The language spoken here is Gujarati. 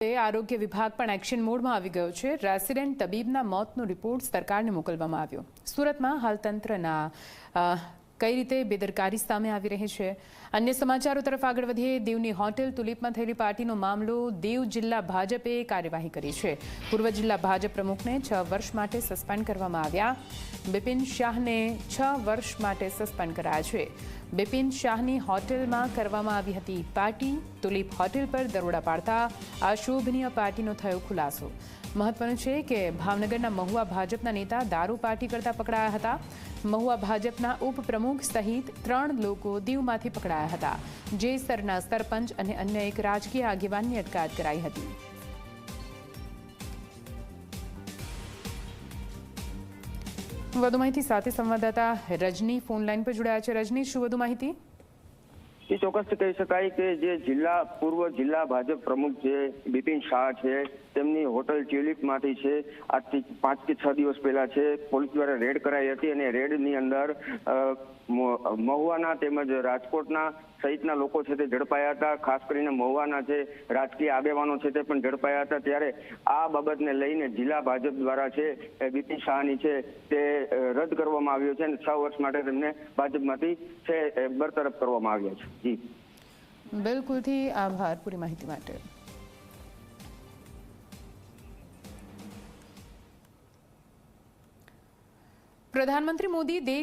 આરોગ્ય વિભાગ પણ એક્શન મોડમાં આવી ગયો છે. રેસિડેન્ટ તબીબના મોતનો રિપોર્ટ સરકારને મોકલવામાં આવ્યો. સુરતમાં હાલ તંત્રના કઈ રીતે બેદરકારી સામે આવી રહી છે? અન્ય સમાચારો તરફ આગળ વધીએ. દીવની હોટેલ તુલિપમાં થયેલી પાર્ટીનો મામલો દીવ જિલ્લા ભાજપે કાર્યવાહી કરી છે. પૂર્વ જિલ્લા ભાજપ પ્રમુખને છ વર્ષ માટે સસ્પેન્ડ કરવામાં આવ્યા. બિપિન શાહને છ વર્ષ માટે સસ્પેન્ડ કરાયા છે. બિપિન શાહની હોટેલમાં કરવામાં આવી હતી પાર્ટી. તુલિપ હોટેલ પર દરોડા પાડતા અશોભનીય પાર્ટીનો થયો ખુલાસો. મહત્વનું છે કે ભાવનગરના મહુવા ભાજપના નેતા દારૂ પાર્ટી કરતા પકડાયા હતા. મહુવા ભાજપના ઉપપ્રમુખ સહિત ત્રણ લોકો દીવમાંથી પકડાયા હતા. જેસરના સરપંચ અને અન્ય એક રાજકીય આગેવાનની અટકાયત કરાઈ હતી. વધુ માહિતી સાથે સંવાદદાતા રજની ફોન લાઈન પર જોડાયા છે. રજની શું વધુ માહિતી? એ ચોક્કસ કહી શકાય કે જે જિલ્લા, પૂર્વ જિલ્લા ભાજપ પ્રમુખ જે બિપિન શાહ છે, તેમની હોટલ ટ્યુલિપમાંથી છે, આજથી પાંચ કે છ દિવસ પહેલા છે, પોલીસ દ્વારા રેડ કરાઈ હતી અને રેડની અંદર મહુવાના તેમજ રાજકોટના સહિતના લોકો છે તે ઝડપાયા હતા. ખાસ કરીને મહુવાના જે રાજકીય આગેવાનો છે તે પણ ઝડપાયા હતા. ત્યારે આ બાબતને લઈને જિલ્લા ભાજપ દ્વારા છે, એ બિપિન શાહની છે તે રદ કરવામાં આવ્યો છે અને છ વર્ષ માટે તેમને ભાજપમાંથી છે બરતરફ કરવામાં આવ્યા છે. જી. બિલકુલથી આભાર પૂરી માહિતી માટે. પ્રધાનમંત્રી મોદી દેશ